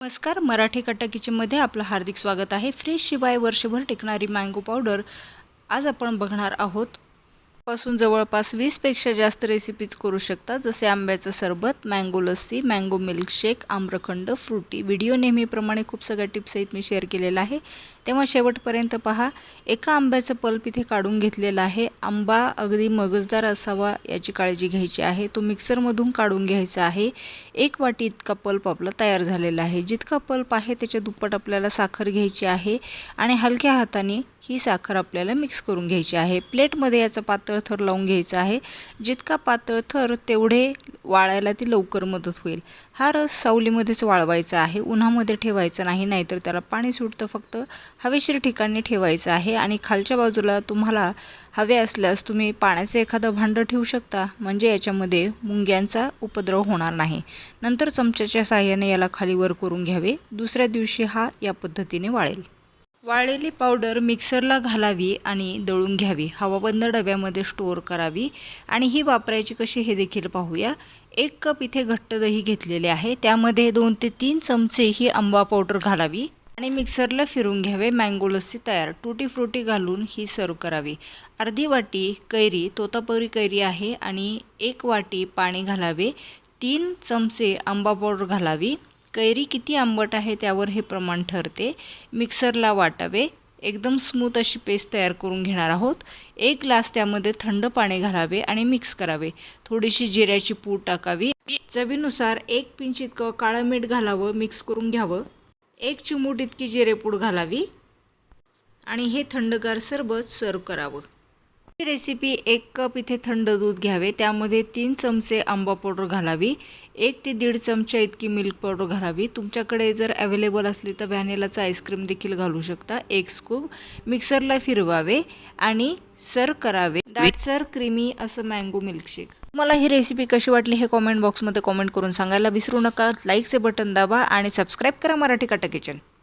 नमस्कार मराठी कट्टा किचनमध्ये आपलं हार्दिक स्वागत आहे. फ्रेश शिवाय वर्षभर टिकणारी मँगो पावडर आज आपण बघणार आहोत. पासून जवळपास वीसपेक्षा जास्त रेसिपीज करू शकता. जसे आंब्याचं सरबत मँगो लस्सी मँगो मिल्कशेक आम्रखंड फ्रुटी व्हिडिओ नेहमीप्रमाणे खूप सगळ्या टिप्सहित मी शेअर केलेला आहे. तेव्हा शेवटपर्यंत पहा एका आंब्याचं पल्प इथे काढून घेतलेला आहे. आंबा अगदी मगजदार असावा याची काळजी घ्यायची आहे. तो मिक्सरमधून काढून घ्यायचा आहे. एक वाटी इतका पल्प आपला तयार झालेला आहे. जितका पल्प आहे त्याच्या दुप्पट आपल्याला साखर घ्यायची आहे. आणि हलक्या हाताने ही साखर आपल्याला मिक्स करून घ्यायची आहे. प्लेटमध्ये याचा पातळ थर लावून घ्यायचा आहे. जितका पातळ थर तेवढे वाळायला ती लवकर मदत होईल. हा रस सावलीमध्येच वाळवायचा आहे. उन्हामध्ये ठेवायचा नाही नाहीतर त्याला पाणी सुटतं फक्त हवेशीर ठिकाणी ठेवायचं आहे. आणि खालच्या बाजूला तुम्हाला हवे असल्यास तुम्ही पाण्याचं एखादं भांडं ठेवू शकता. म्हणजे याच्यामध्ये मुंग्यांचा उपद्रव होणार नाही. नंतर चमच्याच्या साहाय्याने याला खाली वर करून घ्यावे. दुसऱ्या दिवशी हा या पद्धतीने वाळेल. वाळलेली पावडर मिक्सरला घालावी आणि दळून घ्यावी. हवाबंद डब्यामध्ये स्टोअर करावी आणि ही वापरायची कशी हे देखील पाहूया. एक कप इथे घट्ट दही घेतलेले आहे. त्यामध्ये दोन ते तीन चमचे ही आंबा पावडर घालावी आणि मिक्सरला फिरून घ्यावे. मँगो लस्सी तयार. टुटी फ्रुटी घालून ही सर्व करावी. अर्धी वाटी कैरी. तोतापुरी कैरी आहे आणि एक वाटी पाणी घालावे. तीन चमचे आंबा पावडर घालावी. कैरी किती आंबट आहे त्यावर हे प्रमाण ठरते. मिक्सरला वाटावे. एकदम स्मूथ अशी पेस्ट तयार करून घेणार आहोत. एक ग्लास त्यामध्ये थंड पाणी घालावे आणि मिक्स करावे. थोडीशी जिऱ्याची पूड टाकावी. चवीनुसार एक पिंच इतकं काळं मीठ घालावं मिक्स करून घ्यावं. एक चिमूट इतकी जिरेपूड घालावी. आणि हे थंडगार सरबत सर्व करावं. ही रेसिपी एक कप इथे थंड दूध घ्यावे. त्यामध्ये तीन चमचे आंबा पावडर घालावी. एक ते दीड चमचा इतकी मिल्क पावडर घालावी. तुमच्याकडे जर अवेलेबल असली तर व्हॅनिलाचं आईस्क्रीम देखील घालू शकता. एक स्कूप मिक्सरला फिरवावे आणि सर करावे. दाटसर क्रीमी असं मँगो मिल्कशेक मला ही रेसिपी कशी वाटली हे कॉमेंट बॉक्समध्ये कॉमेंट करून सांगायला विसरू नका. लाईकचे बटन दाबा आणि सबस्क्राईब करा मराठी कटा किचन